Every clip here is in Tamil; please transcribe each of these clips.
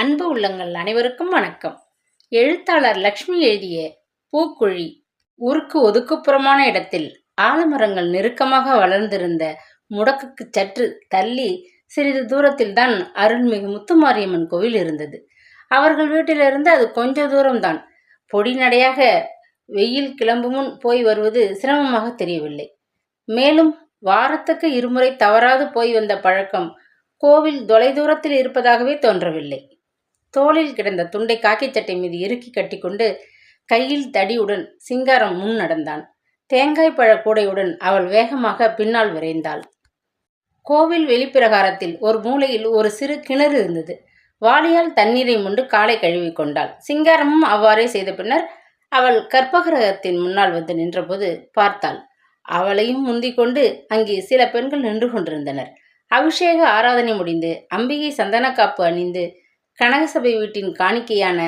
அன்பு உள்ளங்கள் அனைவருக்கும் வணக்கம். எழுத்தாளர் லக்ஷ்மி எழுதிய பூக்குழி ஊருக்கு ஒதுக்குப்புறமான இடத்தில் ஆலமரங்கள் நெருக்கமாக வளர்ந்திருந்த முடக்குக்கு சற்று தள்ளி சிறிது தூரத்தில்தான் அருள்மிகு முத்துமாரியம்மன் கோவில் இருந்தது. அவர்கள் வீட்டிலிருந்து அது கொஞ்ச தூரம்தான். பொடிநடையாக வெயில் கிளம்பு முன் போய் வருவது சிரமமாக தெரியவில்லை. மேலும் வாரத்துக்கு இருமுறை தவறாது போய் வந்த பழக்கம் கோவில் தொலைதூரத்தில் இருப்பதாகவே தோன்றவில்லை. தோளில் கிடந்த துண்டை காக்கிச் சட்டை மீது இறுக்கி கட்டிக்கொண்டு கையில் தடியுடன் சிங்காரம் முன் நடந்தான். தேங்காய் பழ கூடையுடன் அவள் வேகமாக பின்னால் விரைந்தாள். கோவில் வெளிப்பிரகாரத்தில் ஒரு மூலையில் ஒரு சிறு கிணறு இருந்தது. வாளியால் தண்ணீரை முண்டு காலை கழுவி கொண்டாள். சிங்காரமும் அவ்வாறே செய்த பின்னர் அவள் கற்பகிரகத்தின் முன்னால் வந்து நின்றபோது பார்த்தாள். அவளையும் முந்திக் கொண்டு அங்கே சில பெண்கள் நின்று கொண்டிருந்தனர். அபிஷேக ஆராதனை முடிந்து அம்பிகை சந்தனக்காப்பு அணிந்து கனகசபை வீட்டின் காணிக்கையான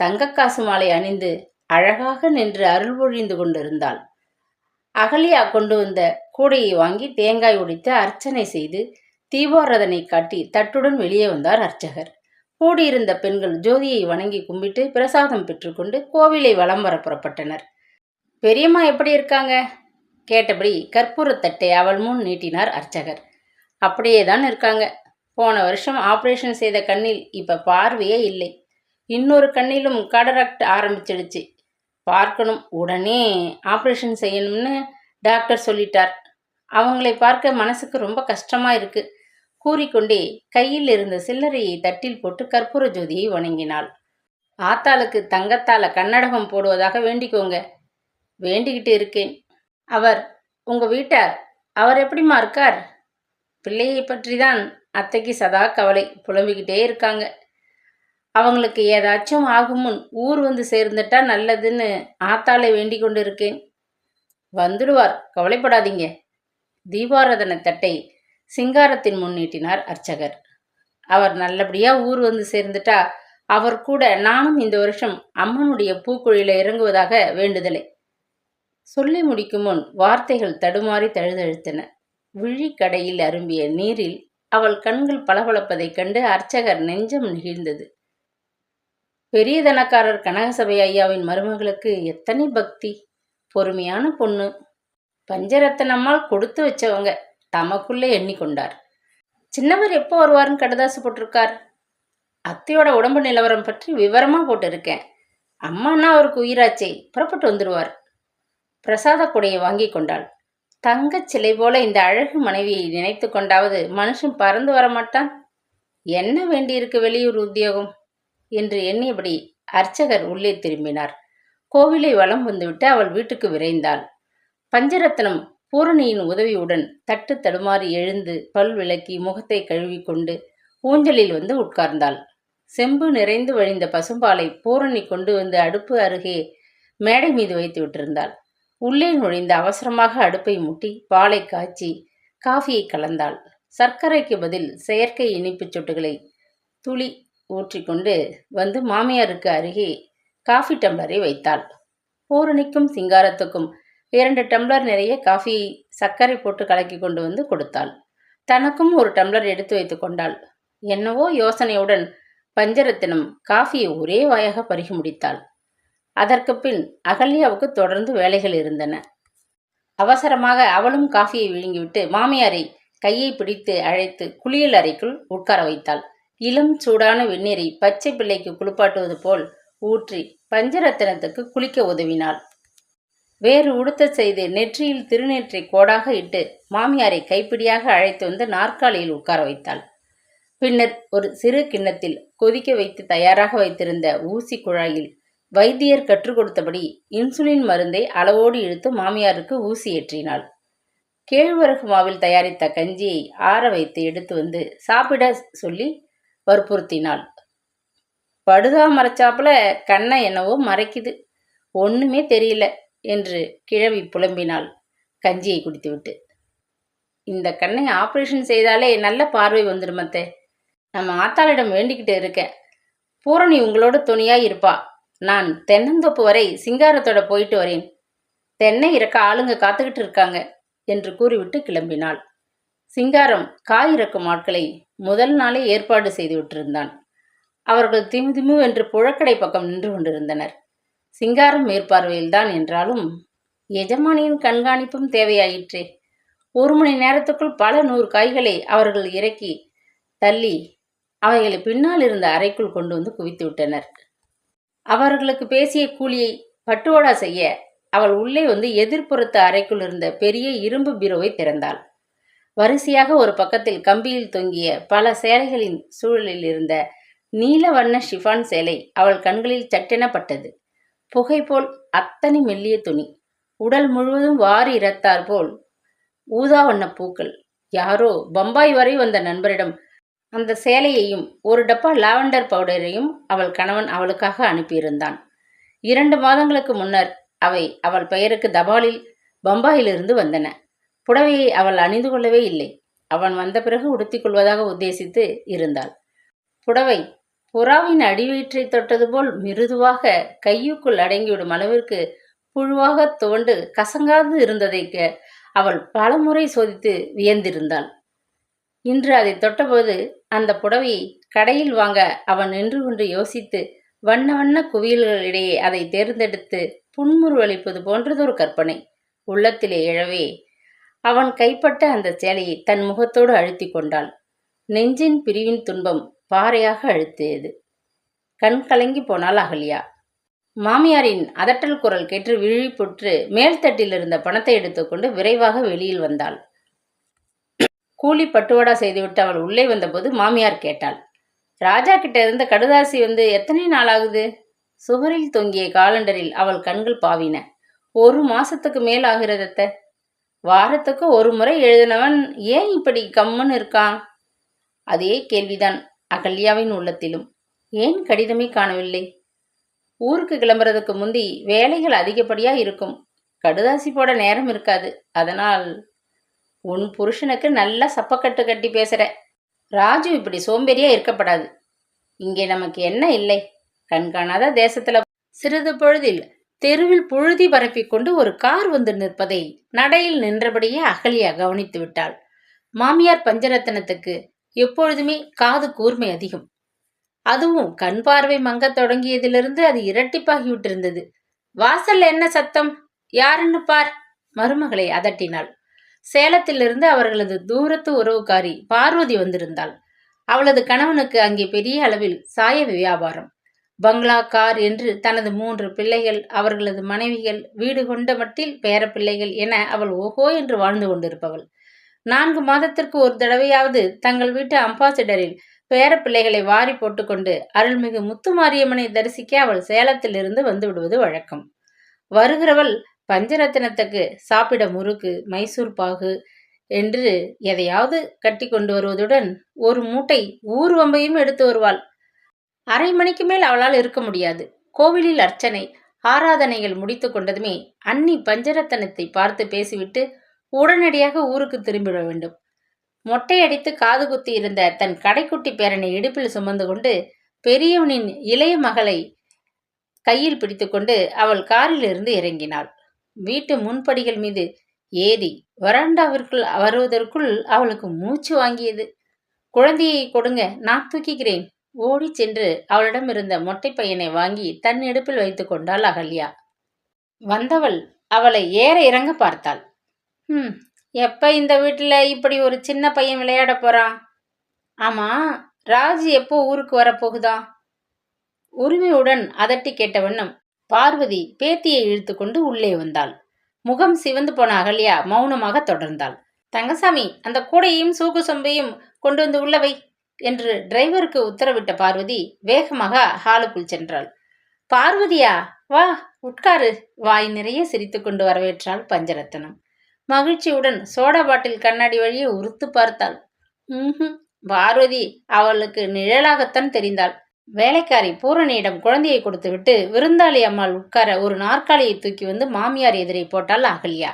தங்கக்காசு மாலை அணிந்து அழகாக நின்று அருள் பொழிந்து கொண்டிருந்தாள். அகலியா கொண்டு வந்த கூடையை வாங்கி தேங்காய் உடைத்து அர்ச்சனை செய்து தீபாரதனை காட்டி தட்டுடன் வெளியே வந்தார் அர்ச்சகர். கூடியிருந்த பெண்கள் ஜோதியை வணங்கி கும்பிட்டு பிரசாதம் பெற்றுக்கொண்டு கோவிலை வலம் வர புறப்பட்டனர். பெரியம்மா எப்படி இருக்காங்க? கேட்டபடி கற்பூரத்தட்டை அவள் முன் நீட்டினார் அர்ச்சகர். அப்படியே தான் இருக்காங்க. போன வருஷம் ஆப்ரேஷன் செய்த கண்ணில் இப்போ பார்வையே இல்லை. இன்னொரு கண்ணிலும் கடராக்ட் ஆரம்பிச்சிடுச்சு. பார்க்கணும் உடனே ஆப்ரேஷன் செய்யணும்னு டாக்டர் சொல்லிட்டார். அவங்களை பார்க்க மனசுக்கு ரொம்ப கஷ்டமாக இருக்கு. கூறிக்கொண்டே கையில் இருந்த சில்லறையை தட்டில் போட்டு கற்பூர ஜோதியை வணங்கினாள். ஆத்தாளுக்கு தங்கத்தால் கன்னடகம் போடுவதாக வேண்டிக்கோங்க. வேண்டிக்கிட்டு இருக்கேன். அவர் உங்கள் வீட்டார் அவர் எப்படிம்மா இருக்கார்? பிள்ளையை பற்றி தான் அத்தைக்கு சதா கவலை. புலம்பிக்கிட்டே இருக்காங்க. அவங்களுக்கு ஏதாச்சும் ஆகும் முன் ஊர் வந்து சேர்ந்துட்டா நல்லதுன்னு ஆத்தாளை வேண்டிக் கொண்டு இருக்கேன் வந்துடுவார். கவலைப்படாதீங்க. தீபாராதன தட்டை சிங்காரத்தின் முன்னீட்டினார் அர்ச்சகர். அவர் நல்லபடியா ஊர் வந்து சேர்ந்துட்டா அவர் கூட நானும் இந்த வருஷம் அம்மனுடைய பூக்குழியில இறங்குவதாக வேண்டுதலை. சொல்லி முடிக்கும் முன் வார்த்தைகள் தடுமாறி தழுதழுத்தன. விழிக்கடையில் அரும்பிய நீரில் அவள் கண்கள் பளபளப்பதைக் கண்டு அர்ச்சகர் நெஞ்சம் நெகிழ்ந்தது. பெரிய தனக்காரர் கனகசபை ஐயாவின் மருமகளுக்கு எத்தனை பக்தி! பொறுமையான பொண்ணு. பஞ்சரத்தனம்மாள் கொடுத்து வச்சவங்க. தமக்குள்ளே எண்ணிக்கொண்டார். சின்னவர் எப்போ வருவார்னு கடுதாசு போட்டிருக்கார்? அத்தையோட உடம்பு நிலவரம் பற்றி விவரமாக போட்டிருக்கேன். அம்மானா அவருக்கு உயிராச்சே. புறப்பட்டு வந்துடுவார் பிரசாத கொடையை வாங்கி கொண்டாள். தங்கச் சிலை போல இந்த அழகு மனைவியை நினைத்து கொண்டாவது மனுஷன் பறந்து வரமாட்டான்? என்ன வேண்டியிருக்கு வெளியூர் உத்தியோகம்? என்று எண்ணியபடி அர்ச்சகர் உள்ளே திரும்பினார். கோவிலை வலம் வந்துவிட்டு அவள் வீட்டுக்கு விரைந்தாள். பஞ்சரத்னம் பூரணியின் உதவியுடன் தட்டு தடுமாறி எழுந்து பல் விளக்கி முகத்தை கழுவிக்கொண்டு ஊஞ்சலில் வந்து உட்கார்ந்தாள். செம்பு நிறைந்து வழிந்த பசும்பாலை பூரணி கொண்டு வந்து அடுப்பு அருகே மேடை மீது வைத்து விட்டிருந்தாள். உள்ளே நுழைந்து அவசரமாக அடுப்பை முட்டி பாலை காய்ச்சி காஃபியை கலந்தாள். சர்க்கரைக்கு பதில் செயற்கை இனிப்புச் சொட்டுகளை துளி ஊற்றிக்கொண்டு வந்து மாமியாருக்கு அருகே காஃபி டம்ளரை வைத்தாள். பூரணிக்கும் சிங்காரத்துக்கும் இரண்டு டம்ளர் நிறைய காஃபி சர்க்கரை போட்டு கலக்கி கொண்டு வந்து கொடுத்தாள். தனக்கும் ஒரு டம்ளர் எடுத்து வைத்து கொண்டாள். என்னவோ யோசனையுடன் பஞ்சரத்தினம் காஃபியை ஒரே வாயாக பருகி முடித்தாள். அதற்கு பின் அகல்யாவுக்கு தொடர்ந்து வேலைகள் இருந்தன. அவசரமாக அவளும் காஃபியை விழுங்கிவிட்டு மாமியாரை கையை பிடித்து அழைத்து குளியல் அறைக்குள் உட்கார வைத்தாள். இளம் சூடான வெந்நீரை பச்சை பிள்ளைக்கு குளிப்பாட்டுவது போல் ஊற்றி பஞ்சரத்தினத்துக்கு குளிக்க உதவினாள். வேறு உடுத்த செய்து நெற்றியில் திருநெற்றி கோடாக இட்டு மாமியாரை கைப்பிடியாக அழைத்து வந்து நாற்காலியில் உட்கார வைத்தாள். பின்னர் ஒரு சிறு கிண்ணத்தில் கொதிக்க வைத்து தயாராக வைத்திருந்த ஊசி குழாயில் வைத்தியர் கற்றுக் கொடுத்தபடி இன்சுலின் மருந்தை அளவோடு இழுத்து மாமியாருக்கு ஊசி ஏற்றினாள். கேழ்வரகு மாவில் தயாரித்த கஞ்சியை ஆற வைத்து எடுத்து வந்து சாப்பிட சொல்லி வற்புறுத்தினாள். படுதா மறைச்சாப்புல கண்ணை என்னவோ மறைக்குது. ஒண்ணுமே தெரியல என்று கிழவி புலம்பினாள். கஞ்சியை குடித்துவிட்டு. இந்த கண்ணை ஆபரேஷன் செய்தாலே நல்ல பார்வை வந்துடுமத்தே நம்ம ஆத்தாளிடம் வேண்டிக்கிட்டு இருக்கேன். பூரணி உங்களோட துணியாக இருப்பா. நான் தென்னந்தோப்பு வரை சிங்காரத்தோட போயிட்டு வரேன். தென்னை இறக்க ஆளுங்க காத்துக்கிட்டு இருக்காங்க என்று கூறிவிட்டு கிளம்பினாள். சிங்காரம் காய் இறக்கும் ஆட்களை முதல் நாளே ஏற்பாடு செய்து விட்டிருந்தான். அவர்கள் திமுதிமு என்று புழக்கடை பக்கம் நின்று கொண்டிருந்தனர். சிங்காரம் மேற்பார்வையில்தான் என்றாலும் எஜமானியின் கண்காணிப்பும் தேவையாயிற்றே. ஒரு மணி நேரத்துக்குள் பல நூறு காய்களை அவர்கள் இறக்கி தள்ளி அவைகளை பின்னால் இருந்த அறைக்குள் கொண்டு வந்து குவித்து விட்டனர். அவர்களுக்கு பேசிய கூலியை பட்டுவடா செய்ய அவள் உள்ளே வந்து எதிர்ப்புறத்து அறைக்குள் இருந்த பெரிய இரும்பு பீரோவை திறந்தாள். வரிசையாக ஒரு பக்கத்தில் கம்பியில் தொங்கிய பல சேலைகளின் சூழலில் இருந்த நீல வண்ண ஷிஃபான் சேலை அவள் கண்களில் சட்டெனப்பட்டது. புகை போல் அத்தனை மெல்லிய துணி உடல் முழுவதும் வாரி இறத்தார் போல் ஊதா வண்ண பூக்கள். யாரோ பம்பாய் வரை வந்த நண்பரிடம் அந்த சேலையையும் ஒரு டப்பா லாவெண்டர் பவுடரையும் அவள் கணவன் அவளுக்காக அனுப்பியிருந்தான். இரண்டு மாதங்களுக்கு முன்னர் அவை அவள் பெயருக்கு தபாலில் பம்பாயிலிருந்து வந்தன. புடவையை அவள் அணிந்து கொள்ளவே இல்லை. அவன் வந்த பிறகு உடுத்திக் கொள்வதாக உத்தேசித்து இருந்தாள். புடவை புறாவின் அடிவயிற்றை தொட்டது போல் மிருதுவாக கையுக்குள் அடங்கிவிடும் அளவிற்கு புழுவாக துவண்டு கசங்காது இருந்ததை அவள் பலமுறை சோதித்து வியந்திருந்தாள். இன்று அதை தொட்டபோது அந்த புடவையை கடையில் வாங்க அவன் நின்று கொண்டு யோசித்து வண்ண வண்ண குவியல்களிடையே அதை தேர்ந்தெடுத்து புன்முறுவளிப்பது போன்றதொரு கற்பனை. உள்ளத்திலே எழவே அவன் கைப்பட்ட அந்த சேலையை தன் முகத்தோடு அழுத்திக் கொண்டாள். நெஞ்சின் பிரிவின் துன்பம் பாறையாக அழுத்தியது. கண் கலங்கி போனாள் அகல்யா. மாமியாரின் அதட்டல் குரல் கேட்டு விழிப்புற்று மேல்தட்டில் இருந்த பணத்தை எடுத்துக்கொண்டு விரைவாக வெளியில் வந்தாள். கூலி பட்டுவாடா செய்துவிட்டு அவள் உள்ளே வந்தபோது மாமியார் கேட்டாள். ராஜா கிட்ட இருந்த கடுதாசி வந்து எத்தனை நாள் ஆகுது சுவரில் தொங்கிய காலண்டரில் அவள் கண்கள் பாவின. ஒரு மாசத்துக்கு மேல் ஆகிறதத்த வாரத்துக்கு ஒரு முறை எழுதினவன் ஏன் இப்படி கம்முன்னு இருக்கான்? அதே கேள்விதான் அகல்யாவின் உள்ளத்திலும். ஏன் கடிதமே காணவில்லை? ஊருக்கு கிளம்புறதுக்கு முந்தி வேலைகள் அதிகப்படியா இருக்கும். கடுதாசி போட நேரம் இருக்காது. அதனால் உன் புருஷனுக்கு நல்லா சப்பக்கட்டு கட்டி பேசுற ராஜு இப்படி சோம்பேறியா இருக்கப்படாது. இங்கே நமக்கு என்ன இல்லை? கண்காணாத தேசத்துல சிறிது பொழுதில் தெருவில் புழுதி பரப்பிக் கொண்டு ஒரு கார் வந்து நிற்பதை நடையில் நின்றபடியே அகலியா கவனித்து விட்டாள். மாமியார் பஞ்சரத்னத்துக்கு எப்பொழுதுமே காது கூர்மை அதிகம். அதுவும் கண் பார்வை மங்கத் தொடங்கியதிலிருந்து அது இரட்டிப்பாகிவிட்டிருந்தது வாசல்ல என்ன சத்தம்? யாருன்னு பார். மருமகளை அதட்டினாள். சேலத்திலிருந்து அவர்களது தூரத்து உறவுக்காரி பார்வதி வந்திருந்தாள். அவளது கணவனுக்கு அங்கே பெரிய அளவில் சாய வியாபாரம். பங்களா கார் என்று தனது மூன்று பிள்ளைகள் அவர்களது மனைவிகள் வீடு கொண்ட மட்டில் பேரப்பிள்ளைகள் என அவள் ஓஹோ என்று வாழ்ந்து கொண்டிருப்பவள். நான்கு மாதத்திற்கு ஒரு தடவையாவது தங்கள் வீட்டு அம்பாசிடரில் பேரப்பிள்ளைகளை வாரி போட்டுக்கொண்டு அருள்மிகு முத்துமாரியம்மனை தரிசிக்க அவள் சேலத்திலிருந்து வந்து விடுவது வழக்கம். வருகிறவள் பஞ்சரத்தினத்துக்கு சாப்பிட முறுக்கு மைசூர் பாகு என்று எதையாவது கட்டி கொண்டு வருவதுடன் ஒரு மூட்டை ஊர்வம்பையும் எடுத்து வருவாள். அரை மணிக்கு மேல் அவளால் இருக்க முடியாது. கோவிலில் அர்ச்சனை ஆராதனைகள் முடித்து கொண்டதுமே அன்னி பஞ்சரத்தனத்தை பார்த்து பேசிவிட்டு உடனடியாக ஊருக்கு திரும்பிட வேண்டும். மொட்டையடித்து காது குத்தி இருந்த தன் கடைக்குட்டி பேரனை இடுப்பில் சுமந்து கொண்டு பெரியவனின் இளைய மகளை கையில் பிடித்துக்கொண்டு அவள் காரிலிருந்து இறங்கினாள். வீட்டு முன்படிகள் மீது ஏறி வராண்டாவிற்குள் வருவதற்குள் அவளுக்கு மூச்சு வாங்கியது. குழந்தையை கொடுங்க நான் தூக்கிக்கிறேன். ஓடி சென்று அவளிடம் இருந்த மொட்டை பையனை வாங்கி தன் இடுப்பில் வைத்து கொண்டாள் அகல்யா. வந்தவள் அவளை ஏற இறங்க பார்த்தாள். ம் எப்ப இந்த வீட்டில் இப்படி ஒரு சின்ன பையன் விளையாட போறான் ஆமா ராஜ் எப்போ ஊருக்கு வரப்போகுதா உரிமையுடன் அதட்டி கேட்ட வண்ணம் பார்வதி பேத்தியை இழுத்துக்கொண்டு உள்ளே வந்தாள். முகம் சிவந்து போன அகல்யா மௌனமாக தொடர்ந்தாள். தங்கசாமி அந்த கூடையையும் சூக்கு சொம்பையும் கொண்டு வந்து உள்ளவை என்று டிரைவருக்கு உத்தரவிட்ட பார்வதி வேகமாக ஹாலுக்குள் சென்றாள். பார்வதியா வா உட்காரு வாய் நிறைய சிரித்துக்கொண்டு வரவேற்றாள் பஞ்சரத்தனம் மகிழ்ச்சியுடன் சோடா பாட்டில் கண்ணாடி வழியே உறுத்து பார்த்தாள். ம்ஹும் பார்வதி அவளுக்கு நிழலாகத்தான் தெரிந்தாள். வேலைக்காரி பூரணியிடம் குழந்தையை கொடுத்துவிட்டு விருந்தாளி அம்மாள் உட்கார ஒரு நாற்காலியை தூக்கி வந்து மாமியார் எதிரே போட்டாள் அகல்யா.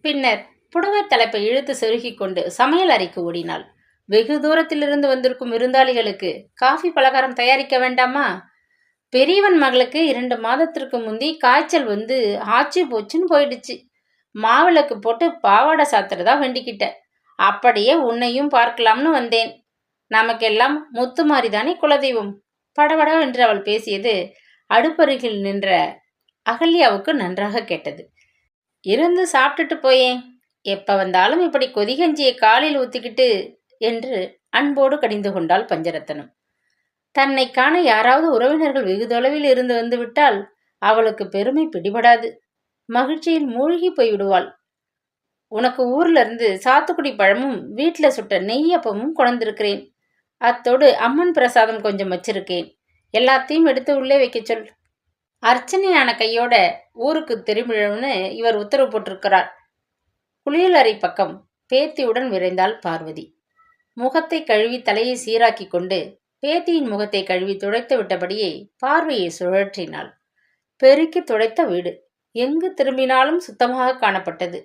பின்னர் புடவை தலைப்பை இழுத்து செருகிக் கொண்டு சமையல் அறைக்கு ஓடினாள். வெகு தூரத்திலிருந்து வந்திருக்கும் விருந்தாளிகளுக்கு காஃபி பலகாரம் தயாரிக்க வேண்டாமா? பெரியவன் மகளுக்கு இரண்டு மாதத்திற்கு முந்தி காய்ச்சல் வந்து ஆச்சு போச்சுன்னு போயிடுச்சு. மாவிளக்கு போட்டு பாவாடை சாத்துறதா வேண்டிக்கிட்ட. அப்படியே உன்னையும் பார்க்கலாம்னு வந்தேன். நமக்கெல்லாம் முத்து தானே குலதெய்வம். படபட என்று அவள் பேசியது அடுப்பருகில் நின்ற அகல்யாவுக்கு நன்றாக கேட்டது. இருந்து சாப்பிட்டுட்டு போயேன் எப்ப வந்தாலும் இப்படி கொதிகஞ்சியை காலில் ஊத்திக்கிட்டு என்று அன்போடு கடிந்து கொண்டாள் பஞ்சரத்தனம். தன்னை காண யாராவது உறவினர்கள் வெகு தொலைவில் இருந்து வந்துவிட்டால் அவளுக்கு பெருமை பிடிபடாது. மகிழ்ச்சியில் மூழ்கி போய்விடுவாள். உனக்கு ஊர்ல இருந்து சாத்துக்குடி பழமும் வீட்டில் சுட்ட நெய்யப்பமும் கொண்டிருக்கிறேன் அத்தோடு அம்மன் பிரசாதம் கொஞ்சம் வச்சிருக்கேன். எல்லாத்தையும் எடுத்து உள்ளே வைக்க சொல். அர்ச்சனையான கையோட ஊருக்கு திரும்பிழம்னு இவர் உத்தரவு போட்டிருக்கிறார். குளியலறை பக்கம் பேத்தியுடன் விரைந்தாள் பார்வதி. முகத்தை கழுவி தலையை சீராக்கி கொண்டு பேத்தியின் முகத்தை கழுவி துடைத்து விட்டபடியே பார்வையை சுழற்றினாள். பெருக்கி துடைத்த வீடு. எங்கு திரும்பினாலும் சுத்தமாக காணப்பட்டது.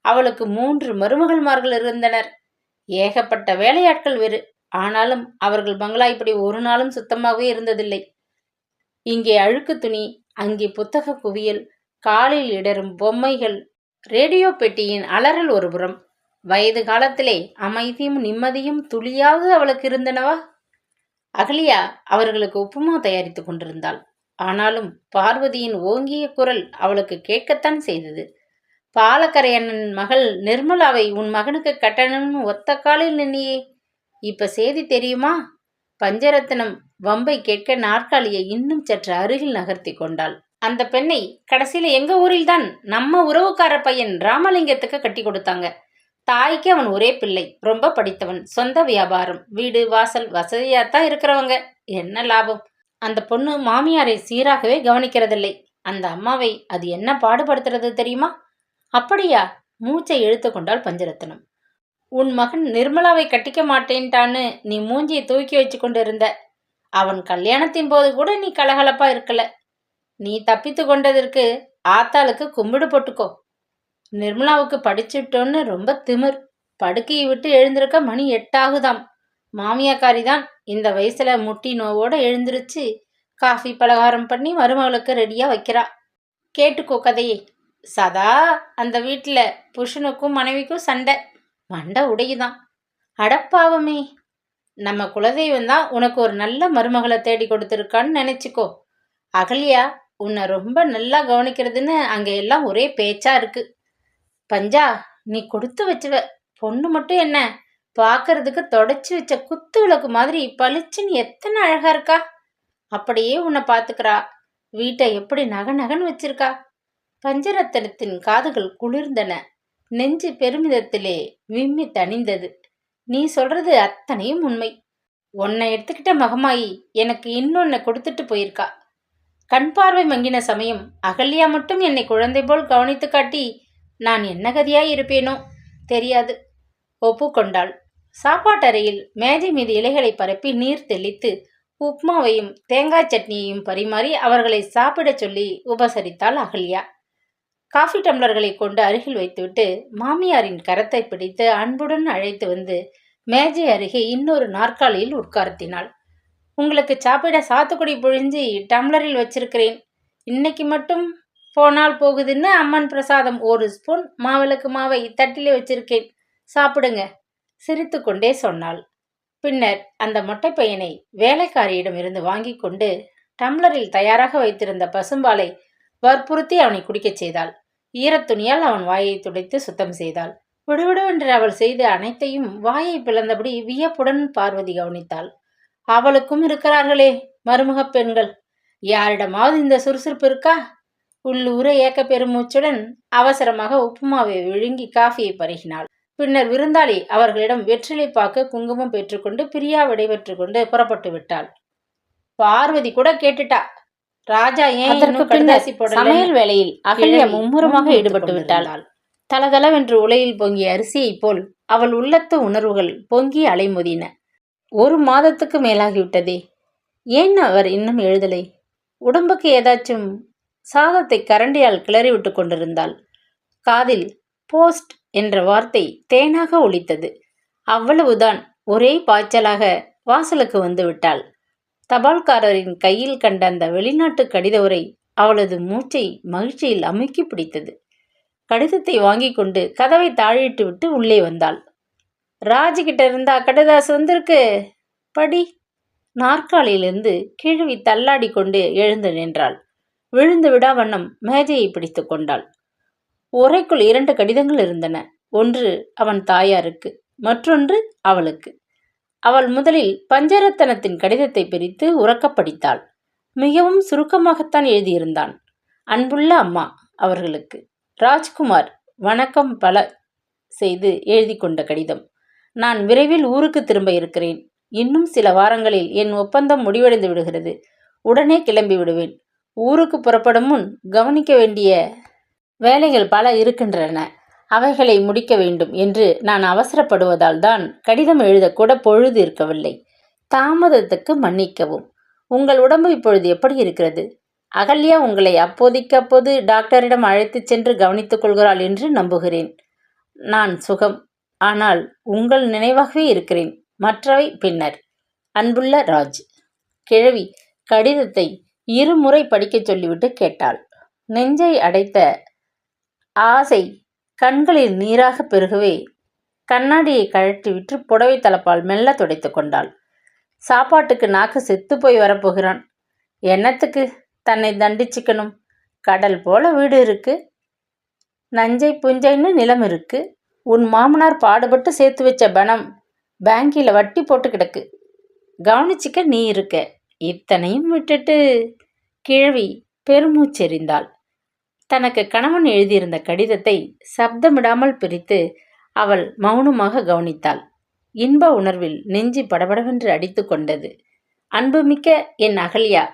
அவளுக்கு மூன்று மருமகள்மார்கள் இருந்தனர். ஏகப்பட்ட வேலையாட்கள் வேறு. ஆனாலும் அவர்கள் பங்களா இப்படி ஒரு நாளும் சுத்தமாகவே இருந்ததில்லை. இங்கே அழுக்கு துணி அங்கே புத்தக குவியல் காலில் இடரும் பொம்மைகள் ரேடியோ பெட்டியின் அலறல் ஒருபுறம் வயது காலத்திலே அமைதியும் நிம்மதியும் துளியாவது அவளுக்கு இருந்தனவா? அகலியா அவர்களுக்கு உப்புமா தயாரித்துக் கொண்டிருந்தாள். ஆனாலும் பார்வதியின் ஓங்கிய குரல் அவளுக்கு கேட்கத்தான் செய்தது. பாலக்கரையண்ணன் மகள் நிர்மலாவை உன் மகனுக்கு கட்டணம்னு ஒத்த காலில் நின்னியே. இப்ப செய்தி தெரியுமா? பஞ்சரத்னம் வம்பை கேட்க நாற்காலியை இன்னும் சற்று அருகில் நகர்த்தி கொண்டாள். அந்த பெண்ணை கடைசியில எங்க ஊரில்தான் நம்ம உறவுக்கார பையன் ராமலிங்கத்துக்கு கட்டி கொடுத்தாங்க. தாய்க்கு அவன் ஒரே பிள்ளை ரொம்ப படித்தவன் சொந்த வியாபாரம் வீடு வாசல் வசதியாத்தான் இருக்கிறவங்க. என்ன லாபம்? அந்த பொண்ணு மாமியாரை சீராகவே கவனிக்கிறதில்லை. அந்த அம்மாவை அது என்ன பாடுபடுத்துறது தெரியுமா? அப்படியா? மூச்சை இழுத்து கொண்டாள் பஞ்சரத்னம். உன் மகன் நிர்மலாவை கட்டிக்க மாட்டேன்ட்டான்னு நீ மூஞ்சியை தூக்கி வச்சு கொண்டு இருந்த அவன் கல்யாணத்தின் போது கூட நீ கலகலப்பா இருக்கல. நீ தப்பித்து கொண்டதற்கு ஆத்தாளுக்கு கும்பிடு போட்டுக்கோ. நிர்மலாவுக்கு படிச்சுட்டோன்னு ரொம்ப திமிர். படுக்கையை விட்டு எழுந்திருக்க மணி எட்டாகுதாம். மாமியாக்காரி தான் இந்த வயசுல முட்டி நோவோட எழுந்திருச்சு காஃபி பலகாரம் பண்ணி மருமகளுக்கு ரெடியா வைக்கிறா. கேட்டுக்கோ கதையை. சதா அந்த வீட்டில் புருஷனுக்கும் மனைவிக்கும் சண்டை. மண்டை உடையுதான். அடப்பாவமே நம்ம குலதெய்வம் தான் உனக்கு ஒரு நல்ல மருமகளை தேடி கொடுத்துருக்கான்னு நினச்சிக்கோ. அகல்யா உன்னை ரொம்ப நல்லா கவனிக்கிறதுன்னு அங்கே எல்லாம் ஒரே பேச்சா இருக்கு. பஞ்சா நீ கொடுத்து வச்சுவ. பொண்ணு மட்டும் என்ன? பார்க்கறதுக்கு தொடச்சி வச்ச குத்து விளக்கு மாதிரி பளிச்சுன்னு எத்தனை அழகா இருக்கா? அப்படியே உன்னை பார்த்துக்கிறா வீட்டை எப்படி நக நகன்னு வச்சிருக்கா. பஞ்சரத்தனத்தின் காதுகள் குளிர்ந்தன. நெஞ்சு பெருமிதத்திலே விம்மி தணிந்தது. நீ சொல்றது அத்தனையும் உண்மை. உன்னை எடுத்துக்கிட்ட மகமாயி எனக்கு இன்னொன்னு கொடுத்துட்டு போயிருக்கா. கண் பார்வை மங்கின சமயம் அகல்யா மட்டும் என்னை குழந்தை போல் கவனித்து காட்டி நான் என்ன கதியாய் இருப்பேனோ தெரியாது. ஒப்புக்கொண்டாள் சாப்பாட்டறையில் மேஜை மீது இலைகளை பரப்பி நீர் தெளித்து உப்மாவையும் தேங்காய் சட்னியையும் பரிமாறி அவர்களை சாப்பிடச் சொல்லி உபசரித்தாள் அகல்யா. காஃபி டம்ளர்களை கொண்டு அருகில் வைத்துவிட்டு மாமியாரின் கரத்தை பிடித்து அன்புடன் அழைத்து வந்து மேஜை அருகே இன்னொரு நாற்காலியில் உட்கார்த்தினாள். உங்களுக்கு சாப்பிட சாத்துக்குடி புழிஞ்சி டம்ளரில் வச்சிருக்கிறேன். இன்னைக்கு மட்டும் போனால் போகுதுன்னு அம்மன் பிரசாதம் ஒரு ஸ்பூன் மாவிளக்கு மாவை தட்டிலே வச்சிருக்கேன். சாப்பிடுங்க சிரித்து கொண்டே சொன்னாள். பின்னர் அந்த மொட்டை பையனை வேலைக்காரியிடம் இருந்து வாங்கி கொண்டு டம்ளரில் தயாராக வைத்திருந்த பசும்பாலை வற்புறுத்தி அவனை குடிக்கச் செய்தாள். ஈரத்துணியால் அவன் வாயை துடைத்து சுத்தம் செய்தாள். விடுவிடுவென்று அவள் செய்த அனைத்தையும் வாயை பிளந்தபடி வியப்புடன் பார்வதி கவனித்தாள். அவளுக்கும் இருக்கிறார்களே மருமகப் பெண்கள். யாரிடமாவது இந்த சுறுசுறுப்பு இருக்கா? உள்ளூர ஏக்க பெருமூச்சுடன் அவசரமாக உப்புமாவை விழுங்கி காஃபியை பருகினாள். பின்னர் விருந்தாளி அவர்களிடம் வெற்றிலை பார்க்க குங்குமம் பெற்றுக்கொண்டு பிரியா விடைபெற்று கொண்டு புறப்பட்டு விட்டாள். பார்வதி கூட கேட்டுட்டா? ராஜா ஏன் சமையல் வேளையில் அகல்யா மும்முரமாக ஈடுபட்டு விட்டாள். தளதளவென்று உலையில் பொங்கிய அரிசியைப் போல் அவள் உள்ளத்து உணர்வுகள் பொங்கி அலைமோதின. ஒரு மாதத்துக்கு மேலாகிவிட்டதே. ஏன் அவர் இன்னும் எழுதலை? உடம்புக்கு ஏதாச்சும் சாதத்தை கரண்டியால் கிளறி விட்டு கொண்டிருந்தாள். காதில் போஸ்ட் என்ற வார்த்தை தேனாக ஒலித்தது. அவ்வளவுதான் ஒரே பாய்ச்சலாக வாசலுக்கு வந்து விட்டாள். தபால்காரரின் கையில் கண்ட அந்த வெளிநாட்டு கடித உரை அவளது மூச்சை மகிழ்ச்சியில் அமுக்கி பிடித்தது. கடிதத்தை வாங்கி கொண்டு கதவை தாழிட்டு விட்டு உள்ளே வந்தாள். ராஜுகிட்ட இருந்தா கடதாசு வந்திருக்கு. படி. நாற்காலியிலிருந்து கிழவி தள்ளாடி கொண்டு எழுந்து நின்றாள். விழுந்து விடா வண்ணம் மேஜையை பிடித்து கொண்டாள். உரைக்குள் இரண்டு கடிதங்கள் இருந்தன. ஒன்று அவன் தாயாருக்கு மற்றொன்று அவளுக்கு. அவள் முதலில் பஞ்சரத்தனத்தின் கடிதத்தை பிரித்து உறக்கப்படித்தாள். மிகவும் சுருக்கமாகத்தான் எழுதியிருந்தான். அன்புள்ள அம்மா அவர்களுக்கு. ராஜ்குமார் வணக்கம் பல செய்து எழுதி கொண்ட கடிதம். நான் விரைவில் ஊருக்கு திரும்ப இருக்கிறேன். இன்னும் சில வாரங்களில் என் ஒப்பந்தம் முடிவடைந்து விடுகிறது. உடனே கிளம்பி விடுவேன். ஊருக்கு புறப்படும் முன் கவனிக்க வேண்டிய வேலைகள் பல இருக்கின்றன. அவைகளை முடிக்க வேண்டும் என்று நான் அவசரப்படுவதால் தான் கடிதம் எழுதக்கூட பொழுது இருக்கவில்லை. தாமதத்துக்கு மன்னிக்கவும். உங்கள் உடம்பு இப்பொழுது எப்படி இருக்கிறது? அகல்யா உங்களை அப்போதைக்கு அப்போது டாக்டரிடம் அழைத்துச் சென்று கவனித்துக் கொள்கிறாள் என்று நம்புகிறேன். நான் சுகம். ஆனால் உங்கள் நினைவாகவே இருக்கிறேன். மற்றவை பின்னர். அன்புள்ள ராஜ். கிழவி கடிதத்தை இருமுறை படிக்கச் சொல்லிவிட்டு கேட்டாள். நெஞ்சை அடைத்த ஆசை கண்களில் நீராக பெருகவே கண்ணாடியை கழட்டிவிட்டு புடவை தலப்பால் மெல்ல துடைத்து கொண்டாள். சாப்பாட்டுக்கு நாக்கு செத்து போய் வரப்போகிறான். என்னத்துக்கு தன்னை தண்டிச்சுக்கணும்? கடல் போல வீடு இருக்கு. நஞ்சை புஞ்சைன்னு நிலம் இருக்கு. உன் மாமனார் பாடுபட்டு சேர்த்து வச்ச பணம் பேங்கில் வட்டி போட்டு கிடக்கு. கவனிச்சிக்க நீ இருக்க. இத்தனையும் விட்டுட்டு. கிழவி பெருமூச்செறிந்தாள். தனக்கு கணவன் எழுதியிருந்த கடிதத்தை சப்தமிடாமல் பிரித்து அவள் மௌனமாக கவனித்தாள். இன்ப உணர்வில் நெஞ்சு படபடவென்று அடித்து கொண்டது. அன்புமிக்க என் அகல்யா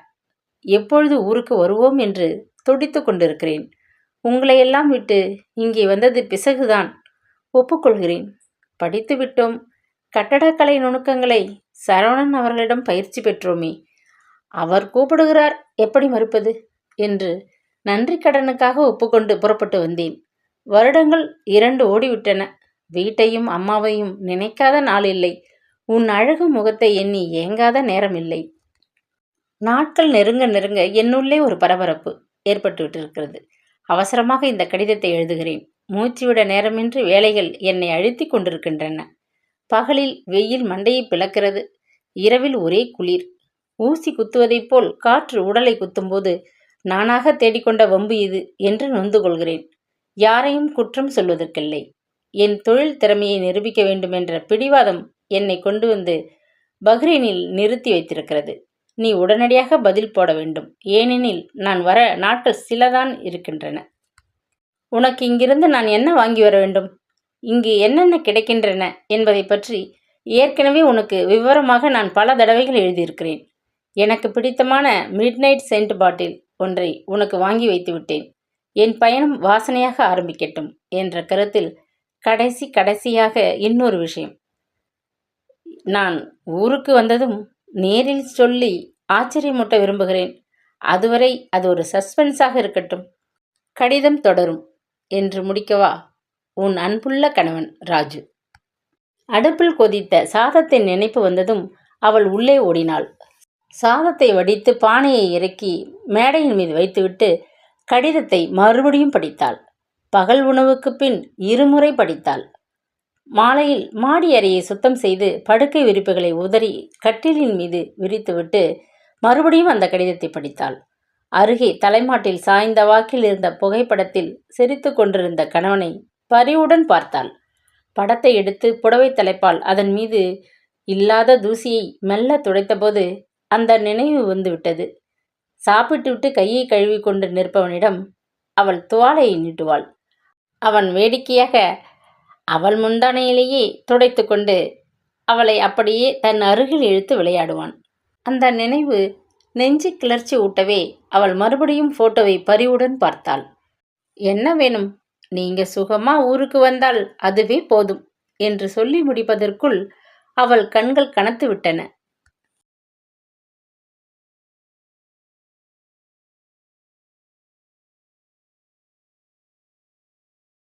எப்பொழுது ஊருக்கு வருவோம் என்று துடித்து கொண்டிருக்கிறேன். உங்களையெல்லாம் விட்டு இங்கே வந்தது பிசகுதான். ஒப்புக்கொள்கிறேன். படித்து விட்டோம். கட்டடக்கலை நுணுக்கங்களை சரவணன் அவர்களிடம் பயிற்சி பெற்றோமே. அவர் கூப்பிடுகிறார் எப்படி மறுப்பது? என்று நன்றி கடனுக்காக ஒப்புக்கொண்டு புறப்பட்டு வந்தேன். வருடங்கள் இரண்டு ஓடிவிட்டன. வீட்டையும் அம்மாவையும் நினைக்காத நாள் இல்லை. உன் அழகு முகத்தை எண்ணி ஏங்காத நேரம் இல்லை. நாட்கள் நெருங்க நெருங்க என்னுள்ளே ஒரு பரபரப்பு ஏற்பட்டுவிட்டிருக்கிறது. அவசரமாக இந்த கடிதத்தை எழுதுகிறேன். மூச்சுவிட நேரமின்றி வேலைகள் என்னை அழுத்தி கொண்டிருக்கின்றன. பகலில் வெயில் மண்டையை பிளக்கிறது. இரவில் ஒரே குளிர். ஊசி குத்துவதைப் போல் காற்று உடலை குத்தும்போது நானாக தேடிக்கொண்ட வம்பு இது என்று நொந்து கொள்கிறேன். யாரையும் குற்றம் சொல்வதற்கில்லை. என் தொழில் திறமையை நிரூபிக்க வேண்டும் என்ற பிடிவாதம் என்னை கொண்டு வந்து பஹ்ரைனில் நிறுத்தி வைத்திருக்கிறது. நீ உடனடியாக பதில் போட வேண்டும். ஏனெனில் நான் வர நாட்கள் சிலதான் இருக்கின்றன. உனக்கு இங்கிருந்து நான் என்ன வாங்கி வர வேண்டும்? இங்கு என்னென்ன கிடைக்கின்றன என்பதை பற்றி ஏற்கனவே உனக்கு விவரமாக நான் பல தடவைகள் எழுதியிருக்கிறேன். எனக்கு பிடித்தமான மிட்நைட் சென்ட் பாட்டில் ஒன்றை உனக்கு வாங்கி வைத்துவிட்டேன் என் பயணம் வாசனையாக ஆரம்பிக்கட்டும் என்ற கருத்தில் கடைசி கடைசியாக இன்னொரு விஷயம். நான் ஊருக்கு வந்ததும் நேரில் சொல்லி ஆச்சரியமூட்ட விரும்புகிறேன். அதுவரை அது ஒரு சஸ்பென்ஸாக இருக்கட்டும். கடிதம் தொடரும் என்று முடிக்கவா? உன் அன்புள்ள கணவன் ராஜு. அடுப்பில் கொதித்த சாதத்தின் நினைப்பு வந்ததும் அவள் உள்ளே ஓடினாள். சாதத்தை வடித்து பானையை இறக்கி மேடையின் மீது வைத்துவிட்டு கடிதத்தை மறுபடியும் படித்தாள். பகல் உணவுக்கு பின் இருமுறை படித்தாள். மாலையில் மாடி அறையை சுத்தம் செய்து படுக்கை விரிப்புகளை உதறி கட்டிலின் மீது விரித்துவிட்டு மறுபடியும் அந்த கடிதத்தை படித்தாள். அருகே தலைமாட்டில் சாய்ந்த வாக்கில் இருந்த புகைப்படத்தில் சிரித்து கொண்டிருந்த கணவனை பரிவுடன் பார்த்தாள். படத்தை எடுத்து புடவை தலைப்பால் அதன் மீது இல்லாத தூசியை மெல்ல துடைத்தபோது அந்த நினைவு வந்துவிட்டது. சாப்பிட்டுவிட்டு கையை கழுவி கொண்டு நிற்பவனிடம் அவள் துவாலையை நீட்டுவாள். அவன் வேடிக்கையாக அவள் முந்தானையிலேயே துடைத்து கொண்டு அவளை அப்படியே தன் அருகில் இழுத்து விளையாடுவான். அந்த நினைவு நெஞ்சு கிளர்ச்சி ஊட்டவே அவள் மறுபடியும் போட்டோவை பரிவுடன் பார்த்தாள். என்ன வேணும்? நீங்க சுகமா ஊருக்கு வந்தால் அதுவே போதும் என்று சொல்லி முடிப்பதற்குள் அவள் கண்கள் கனத்து விட்டன